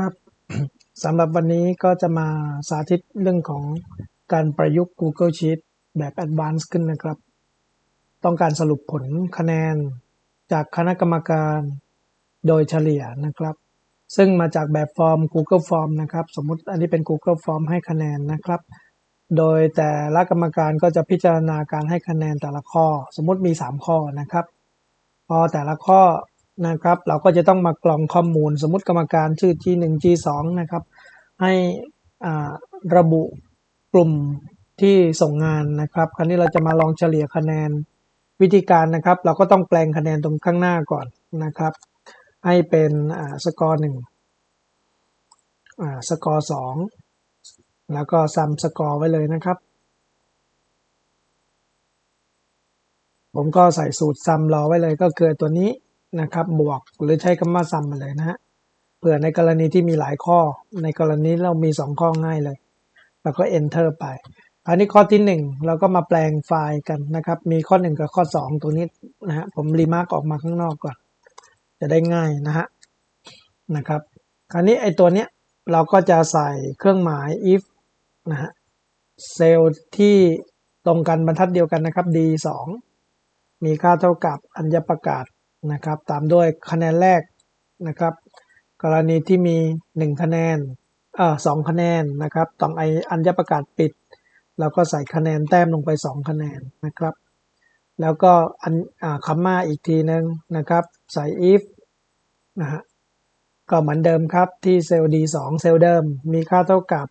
ครับสำหรับวันนี้ก็จะมาสาธิตเรื่องของการประยุกต์ Google Sheet แบบ Advanced ขึ้นนะครับ ต้องการสรุปผลคะแนนจากคณะกรรมการโดยเฉลี่ยนะครับ ซึ่งมาจากแบบฟอร์ม Google Form นะครับ สมมติอันนี้เป็น Google Form ให้คะแนนนะครับ โดยแต่ละกรรมการก็จะพิจารณาการให้คะแนนแต่ละข้อ สมมติมี 3 ข้อนะครับ พอแต่ละข้อ นะครับ เราก็จะต้องมากรองข้อมูล สมมติกรรมการชื่อ G1 G2 นะครับ ให้ระบุกลุ่มที่ส่งงานนะครับ คราวนี้เราจะมาลองเฉลี่ยคะแนนวิธีการนะครับ เราก็ต้องแปลงคะแนนตรงข้างหน้าก่อนนะครับ ให้เป็นสกอร์หนึ่งสกอร์สองแล้วก็ซัมสกอร์ไว้เลยนะครับ ผมก็ใส่สูตรซัมรอไว้เลยก็คือตัวนี้ นะครับบวกหรือใช้คำว่าซัมมาเลยนะฮะเผื่อในกรณีที่มีหลายข้อ ในกรณีเรามี 2 ข้อง่ายเลย แล้วก็ enter ไปอันนี้ข้อที่ 1 เราก็มาแปลงไฟล์กันนะครับ มีข้อ 1 กับข้อ 2ตัวนี้นะฮะผมรีมาร์กออกมาข้างนอกก่อน จะได้ง่ายนะฮะนะครับ คราวนี้ไอตัวเนี้ยเราก็จะใส่เครื่องหมาย if นะฮะเซลล์ที่ตรงกันบรรทัดเดียวกันนะครับ d 2มีค่าเท่ากับอัญญประกาศ นะครับตามด้วยคะแนนแรกนะครับ กรณีที่มี 1 คะแนนเอ่อสคะแนนนะครับต้องไออัญญประกาศปิด เราก็ใส่คะแนนแต้มลงไป 2 คะแนนนะครับ แล้วก็อันคัมมาอีกทีนึงนะครับใส่ if นะฮะก็เหมือนเดิมครับที่เซลล์ D2 เซลล์เดิมมีค่าเท่ากับ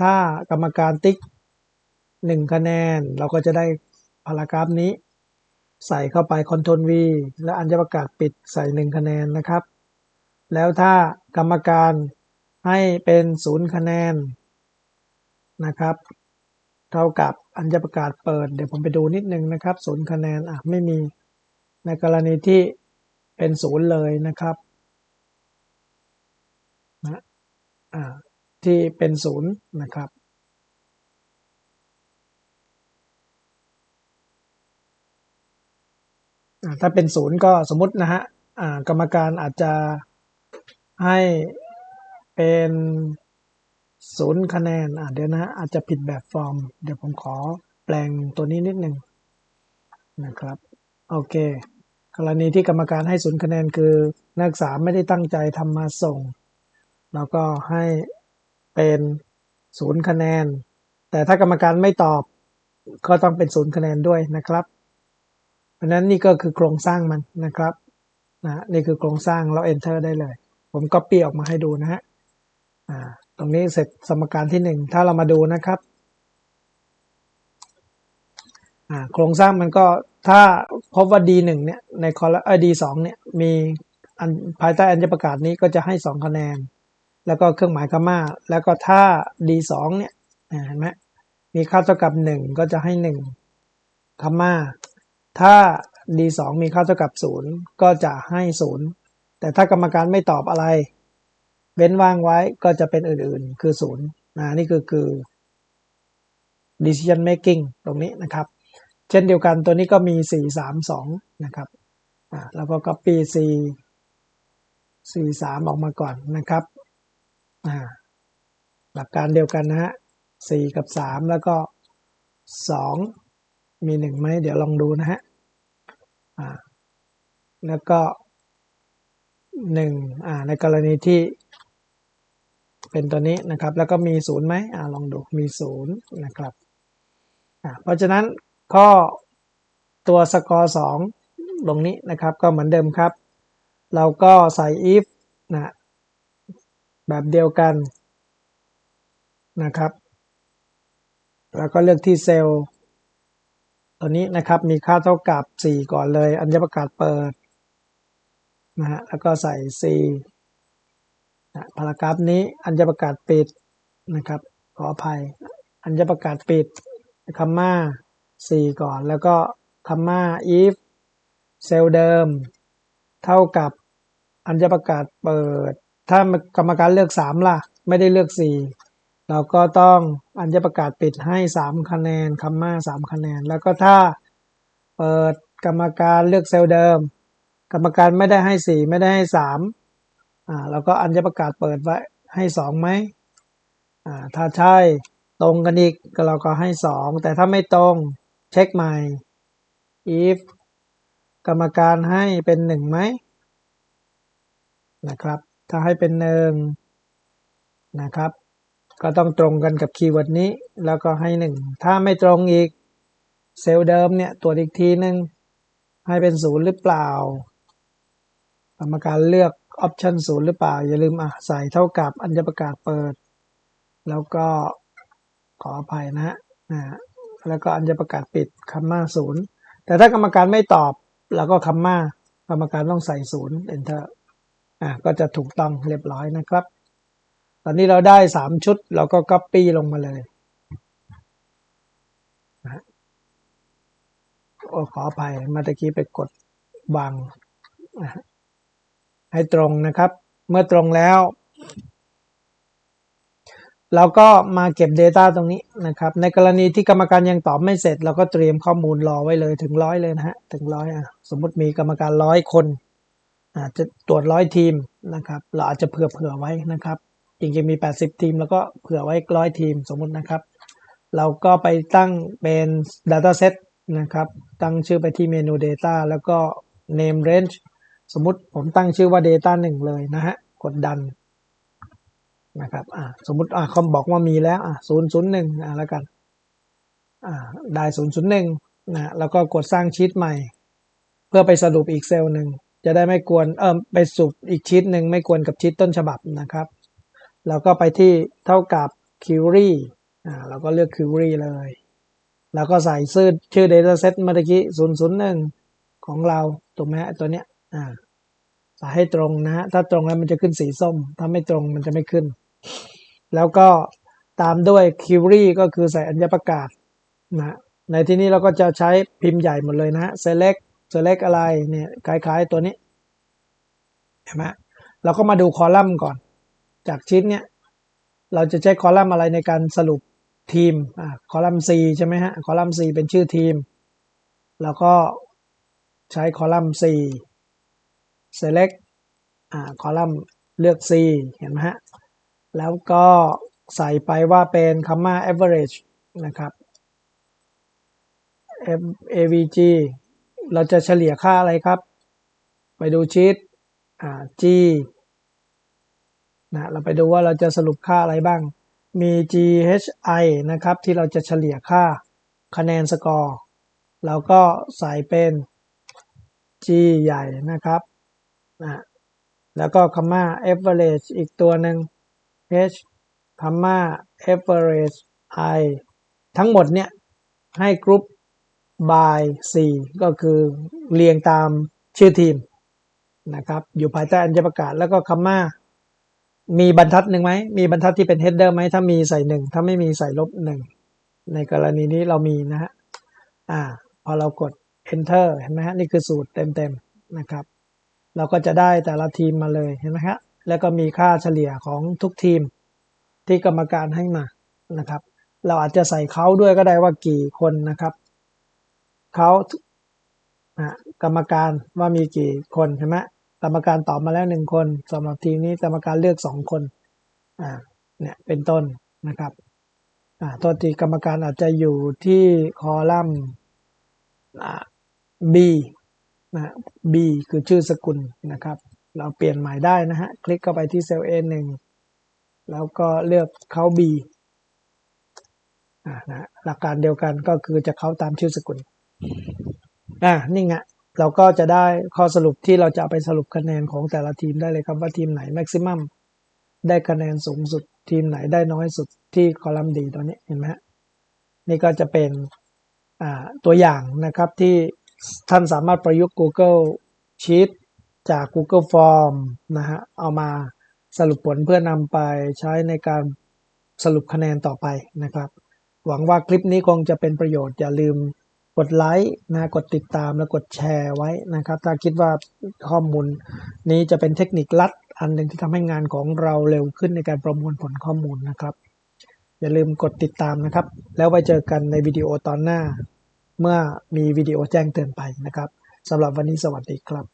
ถ้ากรรมการติ๊กหนึ่งคะแนน เราก็จะได้พารากราฟนี้ ใส่เข้าไป Ctrl V และอัญประกาศปิดใส่หนึ่งคะแนนนะครับ แล้วถ้ากรรมการให้เป็นศูนย์คะแนนนะครับ เท่ากับอัญประกาศเปิด เดี๋ยวผมไปดูนิดนึงนะครับศูนย์คะแนนอะไม่มีในกรณีที่เป็นศูนย์เลยนะครับนะอ่าที่เป็นศูนย์นะครับ ถ้าเป็นศูนย์ก็สมมตินะฮะกรรมการอาจจะให้เป็นศูนย์คะแนนเดี๋ยวนะอาจจะผิดแบบฟอร์ม เดี๋ยวผมขอแปลงตัวนี้นิดหนึ่งนะครับโอเค กรณีที่กรรมการให้ศูนย์คะแนนคือนักศึกษาไม่ได้ตั้งใจทำมาส่ง แล้วก็ให้เป็นศูนย์คะแนน แต่ถ้ากรรมการไม่ตอบก็ต้องเป็นศูนย์คะแนนด้วยนะครับ ราะนั้นนี่ก็คือโครงสร้างมันนะครับนะนี่คือโครงสร้างเรา enter ได้เลย ผมก็ปีออกมาให้ดูนะฮะตรงนี้เสร็จสมการที่หนึ่งถ้าเรามาดูนะครับโครงสร้างมันก็ถ้าพบว่า D1 เนี่ยในคอลัมน์ D2 เนี่ยมีภายใต้อัญประกาศนี้ก็จะให้ 2 คะแนน แล้วก็เครื่องหมายคำม่าแล้วก็ถ้า d2 เนี่ยเห็นไหมมีค่าเท่ากับ 1 ก็จะให้1คำม่า ถ้า d2 มีค่าเท่ากับ 0 ก็จะให้ 0 แต่ถ้ากรรมการไม่ตอบอะไร เว้นว่างไว้ก็จะเป็นอื่นๆ คือ 0 นะนี่คือคือ decision making ตรงนี้นะครับ เช่นเดียวกันตัวนี้ก็มี 4 3 2 นะครับอ่าแล้วก็ copy 4 4 3 ออกมาก่อนนะครับหลักการเดียวกันนะฮะสี่กับสามแล้วก็สอง มีหนึ่งไหมเดี๋ยวลองดูนะฮะแล้วก็หนึ่งในกรณีที่เป็นตัวนี้นะครับ แล้วก็มีศูนย์ไหมอลองดูมีศูนย์นะครับเพราะฉะนั้นข้อตัวสกอร์สองตรงนี้นะครับก็เหมือนเดิมครับ เราก็ใส่ if นะแบบเดียวกันนะครับ แล้วก็เลือกที่เซลล์ ตัวนี้นะครับมีค่าเท่ากับ 4 ก่อนเลย อัญประกาศเปิดนะฮะแล้วก็ใส่4นะพารากราฟนี้อัญประกาศปิดนะครับ ขออภัย อัญประกาศปิดคัมมา4ก่อน แล้วก็คัมมา if เซลล์เดิม เท่ากับอัญประกาศเปิด ถ้ากรรมการเลือกสามล่ะ ไม่ได้เลือกสี่ เราก็ต้องอัญญประกาศปิดให้สามคะแนนคัมมาสามคะแนน แล้วก็ถ้าเปิดกรรมการเลือกเซลล์เดิม กรรมการไม่ได้ให้สี่ไม่ได้ให้สามอ่าแล้วก็อัญญประกาศเปิดไว้ให้สองไหมอ่าถ้าใช่ตรงกันอีกก็เราก็ให้สองแต่ถ้าไม่ตรงเช็คใหม่ if กรรมการให้เป็นหนึ่งไหมนะครับ ถ้าให้เป็นหนึ่งนะครับ ก็ต้องตรงกันกับคีย์เวิร์ดนี้ แล้วก็ให้หนึ่งถ้าไม่ตรงอีกเซลล์เดิมเนี่ยตรวจอีกทีหนึ่งให้เป็นศูนย์หรือเปล่ากรรมการเลือกออปชันศูนย์หรือเปล่า อย่าลืมอะใส่เท่ากับอัญประกาศเปิด แล้วก็ขออภัยนะฮะแล้วก็อัญประกาศปิดคัมมาศูนย์แต่ถ้ากรรมการไม่ตอบเราก็คัมมากรรมการต้องใส่ศูนย์ enter อะก็จะถูกต้องเรียบร้อยนะครับ ตอนนี้เราได้สามชุด เราก็ copy ลงมาเลยนะโอ้ขออภัยมาตะกี้ไปกดวางให้ตรงนะครับ เมื่อตรงแล้ว เราก็มาเก็บ Data ตรงนี้นะครับ ในกรณีที่กรรมการยังตอบไม่เสร็จ เราก็เตรียมข้อมูลรอไว้เลยถึงร้อยเลยนะฮะถึงร้อยอะสมมติมีกรรมการร้อยคนอาจจะตรวจร้อยทีมนะครับ เราอาจจะเผื่อเผื่อไว้นะครับ จริงๆมี 80 ทีม แล้วก็เผื่อไว้ร้อยทีมสมมุตินะครับ เราก็ไปตั้งเป็น Data Set นะครับ ตั้งชื่อไปที่เมนู Data แล้วก็ Name Range สมมุติผมตั้งชื่อว่า Data 1 เลยนะฮะ กดดันนะครับอ่าสมมติอ่าเขาบอกว่ามีแล้วอ่าศูนย์ศูนย์หนึ่งอ่าแล้วกันอ่าได้ศูนย์ศูนย์หนึ่งนะแล้วก็กดสร้างชีตใหม่ เพื่อไปสรุปอีกเซลล์หนึ่งจะได้ไม่กวนเออไปสุบอีกชีตหนึ่งไม่กวนกับชีตต้นฉบับนะครับ แล้วก็ไปที่เท่ากับ query อ่าเราก็เลือก query เลย แล้วก็ใส่ชื่อชื่อ dataset เมื่อกี้ศูนย์ศูนย์หนึ่งของเราถูกไหมตัวเนี้ยอ่าใส่ให้ตรงนะ ถ้าตรงแล้วมันจะขึ้นสีส้ม ถ้าไม่ตรงมันจะไม่ขึ้น แล้วก็ตามด้วย query ก็คือใส่อัญประกาศนะในที่นี้เราก็จะใช้พิมพ์ใหญ่หมดเลยนะ select select อะไรเนี่ยคล้ายๆตัวนี้เห็นไหมเราก็มาดูคอลัมน์ก่อน จากชิ้นเนี้ยเราจะใช้คอลัมน์อะไรในการสรุปทีมอ่าคอลัมน์ C ใช่ไหมฮะคอลัมน์ C เป็นชื่อทีม แล้วก็ใช้คอลัมน์ C select อ่าคอลัมน์เลือก C เห็นไหมฮะแล้วก็ใส่ไปว่าเป็นคำว่า average นะครับ avg เราจะเฉลี่ยค่าอะไรครับ ไปดูชีตอ่า g นะเราไปดูว่าเราจะสรุปค่าอะไรบ้าง มี ghi นะครับ ที่เราจะเฉลี่ยค่าคะแนนสกอร์เราก็ใส่เป็น g ใหญ่นะครับนะแล้วก็คำว่า average อีกตัวหนึ่ง h คำว่า average i ทั้งหมดเนี่ยให้กรุ๊ป by 4 ก็คือเรียงตามชื่อทีมนะครับ อยู่ภายใต้อัญประกาศแล้วก็คำว่า มีบรรทัดหนึ่งไหม มีบรรทัดที่เป็น header ไหม ถ้ามีใส่หนึ่ง ถ้าไม่มีใส่ลบหนึ่ง ในกรณีนี้เรามีนะฮะ อ่า พอเรากด enter เห็นไหมฮะ นี่คือสูตรเต็มๆนะครับ เราก็จะได้แต่ละทีมมาเลย เห็นไหมฮะ แล้วก็มีค่าเฉลี่ยของทุกทีมที่กรรมการให้มา นะครับ เราอาจจะใส่เขาด้วยก็ได้ว่ากี่คนนะครับ เขากรรมการว่ามีกี่คนใช่ไหม กรรมการตอบมาแล้วหนึ่งคนสำหรับทีมนี้กรรมการเลือกสองคนอ่าเนี่ยเป็นต้นนะครับอ่าตัวทีกรรมการอาจจะอยู่ที่คอลัมน์อ่า B นะ B คือชื่อสกุลนะครับ เราเปลี่ยนหมายได้นะฮะ คลิกเข้าไปที่เซลล์ A1 แล้วก็เลือกเขา B อ่านะหลักการเดียวกันก็คือจะเข้าตามชื่อสกุลอ่านี่ไง เราก็จะได้ข้อสรุปที่เราจะไปสรุปคะแนนของแต่ละทีมได้เลยครับว่าทีมไหนแม็กซิมัมได้คะแนนสูงสุด ทีมไหนได้น้อยสุดที่คอลัมน์ดีตัวนี้เห็นไหมฮะนี่ก็จะเป็นตัวอย่างนะครับที่ท่านสามารถประยุกต์ Google Sheet จาก Google Form นะฮะเอามาสรุปผลเพื่อนำไปใช้ในการสรุปคะแนนต่อไปนะครับ หวังว่าคลิปนี้คงจะเป็นประโยชน์อย่าลืม กดไลค์นะกดติดตามและกดแชร์ไว้นะครับ ถ้าคิดว่าข้อมูลนี้จะเป็นเทคนิคลัด อันหนึ่งที่ทำให้งานของเราเร็วขึ้นในการประมวลผลข้อมูลนะครับ อย่าลืมกดติดตามนะครับ แล้วไว้เจอกันในวิดีโอตอนหน้า เมื่อมีวิดีโอแจ้งเตือนไปนะครับสำหรับวันนี้สวัสดีครับ